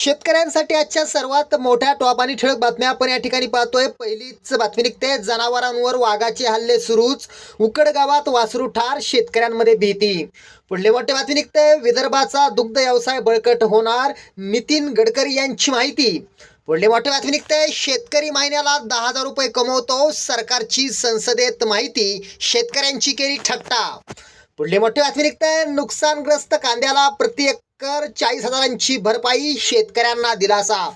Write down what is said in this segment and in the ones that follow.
शेतकऱ्यांसाठी आजच्या सर्वात मोठ्या टॉप आणि ठळक बातम्या आपण या ठिकाणी पाहतोय. पहिलीच बातमी निघते. जनावरांवर वाघाचे हल्ले सुरूच. उकड गावात वासरू ठार शेतकऱ्यांमध्ये भीती. पुढले मोठे बातमी निघते. विदर्भाचा दुग्ध व्यवसाय बळकट होणार नितीन गडकरी यांची माहिती. पुढले मोठे बातमी निघते. शेतकरी महिन्याला दहा हजार रुपये कमवतो. सरकारची संसदेत माहिती. शेतकऱ्यांची केली ठट्टा पुढले मोठे बातमी निघते. नुकसानग्रस्त कांद्याला प्रति एकर चाळीस हजारांची भरपाई शेतकऱ्यांना दिलासा.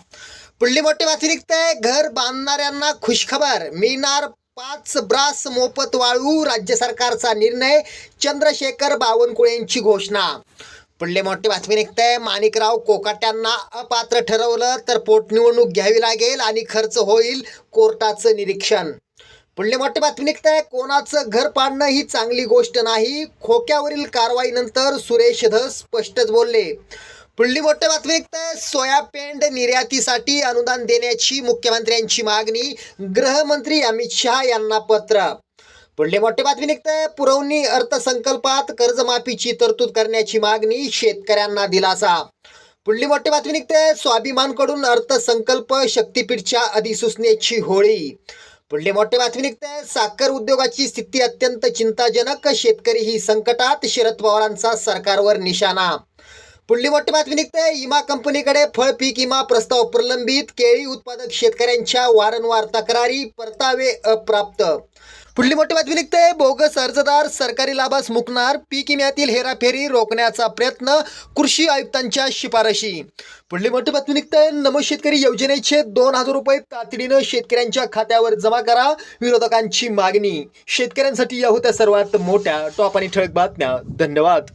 पुढली मोठी बातमी निघते. घर बांधणाऱ्यांना खुशखबर. मिळणार पाच ब्रास मोफत वाळू राज्य सरकारचा निर्णय चंद्रशेखर बावनकुळेंची घोषणा. पुढले मोठी बातमी निघते. माणिकराव कोकाट्यांना अपात्र ठरवलं तर पोटनिवडणूक घ्यावी लागेल आणि खर्च होईल कोर्टाचं निरीक्षण. पुढले मोठी बातमी निघते कोणाचं घर पाडणं ही चांगली गोष्ट नाही. खोक्यावरील कारवाईनंतर सुरेश धस स्पष्टच बोलले. पुढली मोठ्या बातमी निघते सोया पेंड निर्यातीसाठी अनुदान देण्याची मुख्यमंत्र्यांची मागणी गृहमंत्री अमित शहा यांना पत्र. पुढली मोठी बातमी निघते पुरवणी अर्थसंकल्पात कर्जमाफीची तरतूद करण्याची मागणी शेतकऱ्यांना दिलासा. पुढली मोठी बातमी निघते स्वाभिमानकडून अर्थसंकल्प शक्तीपीठच्या अधिसूचनेची होळी. पुढले मोठे बातमी निघते. साखर उद्योगाची स्थिती अत्यंत चिंताजनक. शेतकरी ही संकटात शरद पवारांचा सरकारवर निशाणा पुढली मोठी बातमी निघते. इमा कंपनीकडे फळ पीक इमा प्रस्ताव प्रलंबित. केळी उत्पादक शेतकऱ्यांच्या वारंवार तक्रारी परतावे अप्राप्त. पुढली मोठी बातमी निघते. बोगस अर्जदार सरकारी लाभास मुकणार. पीक विम्यातील हेराफेरी रोखण्याचा प्रयत्न कृषी आयुक्तांच्या शिफारशी. पुढली मोठी बातमी निघते. नमो शेतकरी योजनेचे दोन हजार रुपये तातडीनं शेतकऱ्यांच्या खात्यावर जमा करा विरोधकांची मागणी. शेतकऱ्यांसाठी या होत्या सर्वात मोठ्या टॉप आणि ठळक बातम्या. धन्यवाद.